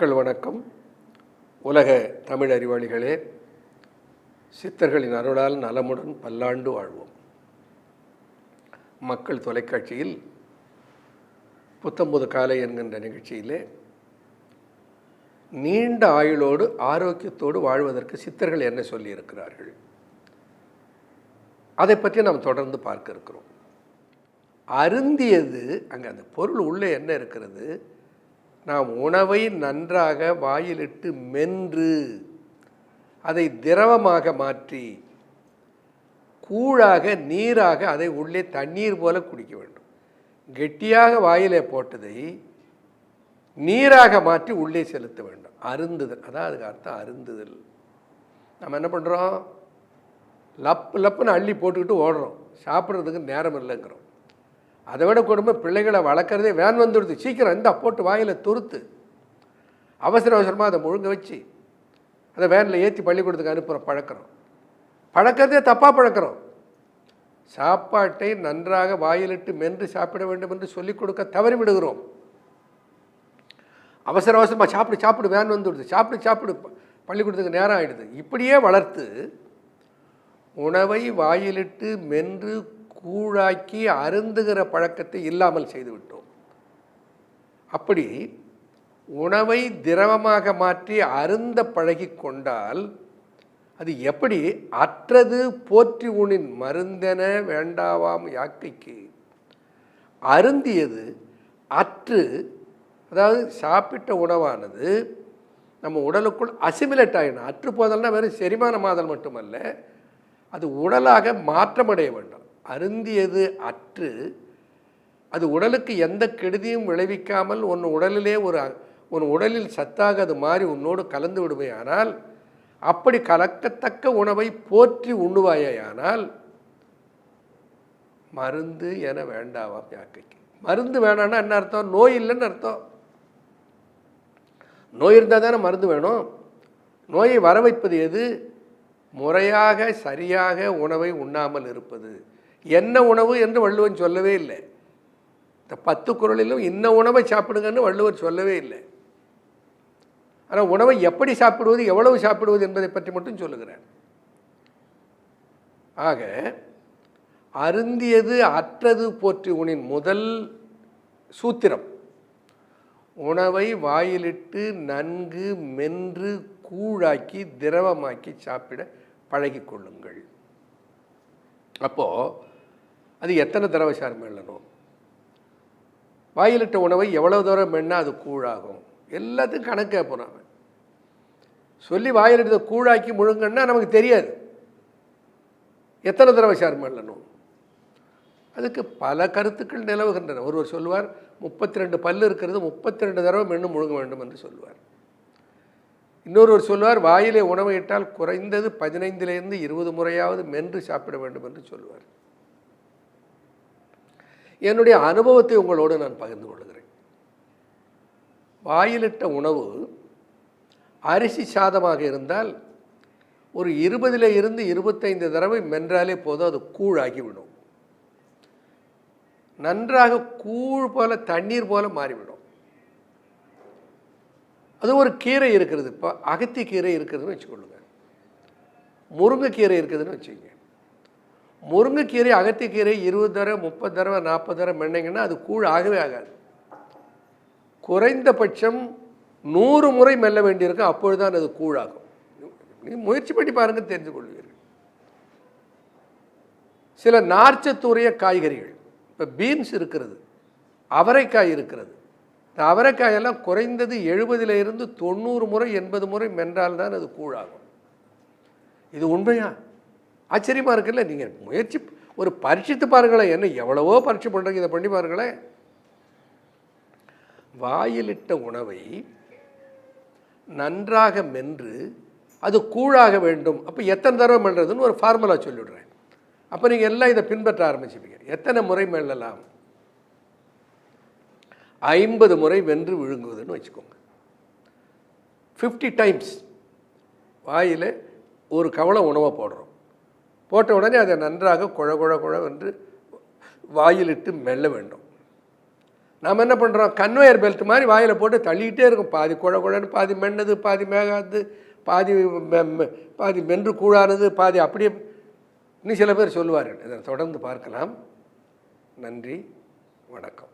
மக்கள் வணக்கம். உலக தமிழ் அறிவாளிகளே சித்தர்களின் அருளால் நலமுடன் பல்லாண்டு வாழ்வோம். மக்கள் தொலைக்காட்சியில் புத்தம்புது காலை என்கின்ற நிகழ்ச்சியிலே நீண்ட ஆயுளோடு ஆரோக்கியத்தோடு வாழ்வதற்கு சித்தர்கள் என்ன சொல்லியிருக்கிறார்கள்? அதை பற்றி நாம் தொடர்ந்து பார்க்க இருக்கிறோம். அருந்தியது அங்கே அந்த பொருள் உள்ளே என்ன இருக்கிறது? நாம் உணவை நன்றாக வாயிலிட்டு மென்று அதை திரவமாக மாற்றி கூழாக நீராக அதை உள்ளே தண்ணீர் போல குடிக்க வேண்டும். கெட்டியாக வாயிலே போட்டதை நீராக மாற்றி உள்ளே செலுத்த வேண்டும். அருந்துதல் அதான் அதுக்கு அர்த்தம் அருந்துதல். நம்ம என்ன பண்ணுறோம் லப்பு லப்புன்னு அள்ளி போட்டுக்கிட்டு ஓடுறோம். சாப்பிட்றதுக்கு நேரம் இல்லைங்கிறோம். அதை விட கொடுமை பிள்ளைகளை வளர்க்குறதே வேன் வந்துடுது. சீக்கிரம் இந்த போட்டு வாயில் துருத்து. அவசர அவசரமாக அதை முழுங்க வச்சு அதை வேனில் ஏற்றி பள்ளிக்கூடத்துக்கு அனுப்புகிற பழக்கிறோம். பழக்கிறதே தப்பாக பழக்கிறோம். சாப்பாட்டை நன்றாக வாயிலிட்டு மென்று சாப்பிட வேண்டும் என்று சொல்லிக் கொடுக்க தவறி விடுகிறோம். அவசர அவசரமாக சாப்பிடு சாப்பிடு வேன் வந்துடுது. சாப்பிடு சாப்பிடு பள்ளிக்கூடத்துக்கு நேரம் ஆகிடுது இப்படியே வளர்த்து உணவை வாயிலிட்டு மென்று கூழாக்கி அருந்துகிற பழக்கத்தை இல்லாமல் செய்துவிட்டோம். அப்படி உணவை திரவமாக மாற்றி அருந்த பழகி கொண்டால் அது எப்படி அற்றது போற்றி உணின் மருந்தென வேண்டாவாம் யாக்கைக்கு. அருந்தியது அற்று அதாவது சாப்பிட்ட உணவானது நம்ம உடலுக்குள் அசிமிலேட் ஆகிடும் அற்று போதல்னா வெறும் செரிமானமாதல் மட்டுமல்ல அது உடலாக மாற்றமடைய வேண்டும். அருந்தியது அற்று அது உடலுக்கு எந்த கெடுதியும் விளைவிக்காமல் உன் உடலிலே ஒரு உன் உடலில் சத்தாக அது மாறி உன்னோடு கலந்து விடுமையானால் அப்படி கலக்கத்தக்க உணவை போற்றி உண்ணுவாயானால் மருந்து என வேண்டாவாம் யாக்கைக்கு மருந்து வேணான்னா என்ன அர்த்தம்? நோய் இல்லைன்னு அர்த்தம். நோய் இருந்தால் தானே மருந்து வேணும். நோயை வர வைப்பது எது? முறையாக சரியாக உணவை உண்ணாமல் இருப்பது. என்ன உணவு என்று வள்ளுவன் சொல்லவே இல்லை. இந்த பத்து குரலிலும் இன்ன உணவை சாப்பிடுங்கன்னு வள்ளுவர் சொல்லவே இல்லை. ஆனால் உணவை எப்படி சாப்பிடுவது எவ்வளவு சாப்பிடுவது என்பதை பற்றி மட்டும் சொல்லுகிறார். ஆக அருந்தியது அற்றது போற்றி உனின் முதல் சூத்திரம். உணவை வாயிலிட்டு நன்கு மென்று கூழாக்கி திரவமாக்கி சாப்பிட பழகிக்கொள்ளுங்கள் அப்போது அது எத்தனை தடவை சார் மெல்லணும்? வாயிலிட்ட உணவை எவ்வளோ தூரம் மென்னா அது கூழாகும். எல்லாத்துக்கும் கணக்கு கேட்போம் சொல்லி வாயிலிட்ட கூழாக்கி முழுங்கன்னா நமக்கு தெரியாது. எத்தனை தடவை சார் மெல்லணும்? அதுக்கு பல கருத்துக்கள் நிலவுகின்றன. ஒருவர் சொல்லுவார் முப்பத்தி ரெண்டு பல் இருக்கிறது முப்பத்தி ரெண்டு தடவை மென்று முழுங்க வேண்டும் என்று சொல்லுவார். இன்னொருவர் சொல்லுவார் வாயிலே உணவு இட்டால் குறைந்தது பதினைந்திலிருந்து இருபது முறையாவது மென்று சாப்பிட வேண்டும் என்று சொல்லுவார். என்னுடைய அனுபவத்தை உங்களோடு நான் பகிர்ந்து கொள்கிறேன். வாயிலிட்ட உணவு அரிசி சாதமாக இருந்தால் ஒரு இருபதில் இருந்து இருபத்தைந்து தடவை மென்றாலே போதும் அது கூழாகிவிடும். நன்றாக கூழ் போல தண்ணீர் போல மாறிவிடும். அது ஒரு கீரை இருக்கிறது இப்போ அகத்தி கீரை இருக்கிறதுன்னு வச்சுக்கொள்ளுங்க. முருங்கைக்கீரை இருக்குதுன்னு வச்சுக்கோங்க. முருங்கைக்கீரை அகத்திக்கீரை இருபது தடவை முப்பது தடவை நாற்பது தடவை மென்னீங்கன்னா அது கூழ் ஆகவே ஆகாது. குறைந்தபட்சம் நூறு முறை மெல்ல வேண்டியிருக்கும் அப்பொழுதுதான் அது கூழாகும். நீ முயற்சி பண்ணி பாருங்கள் தெரிந்து கொள்வீர்கள். சில நார்ச்சத்துடைய காய்கறிகள் இப்போ பீன்ஸ் இருக்கிறது அவரைக்காய் இருக்கிறது. இந்த அவரைக்காயெல்லாம் குறைந்தது எழுபதுல இருந்து தொண்ணூறு முறை எண்பது முறை மென்றால்தான் அது கூழாகும். இது உண்மையா? ஆச்சரியமாக இருக்குல்ல? நீங்கள் முயற்சி ஒரு பரீட்சித்து பாருங்களேன். என்ன எவ்வளவோ பரீட்சை பண்ணுறீங்க இதை பண்ணி பாருங்களேன். வாயிலிட்ட உணவை நன்றாக மென்று அது கூழாக வேண்டும். அப்போ எத்தனை தடவை மெல்றதுன்னு ஒரு ஃபார்முலா சொல்லிவிடுறேன் அப்போ நீங்கள் எல்லாம் இதை பின்பற்ற ஆரம்பிச்சுப்பீங்க எத்தனை முறை மெல்லலாம்? ஐம்பது முறை வென்று விழுங்குவதுன்னு வச்சுக்கோங்க. ஃபிஃப்டி டைம்ஸ் வாயில் ஒரு கவலை உணவை போடுறோம். போட்ட உடனே அதை நன்றாக குழ குழ குழ என்று வாயிலிட்டு மெல்ல வேண்டும். நாம் என்ன பண்ணுறோம் கன்வேயர் பெல்ட் மாதிரி வாயில் போட்டு தள்ளிக்கிட்டே இருக்கும். பாதி குழ குழன்னு பாதி மென்னது பாதி மேகாது பாதி மெ- பாதி மென்று கூழானது பாதி அப்படியே இன்னும் சில பேர் சொல்லுவார்கள். இதை தொடர்ந்து பார்க்கலாம். நன்றி வணக்கம்.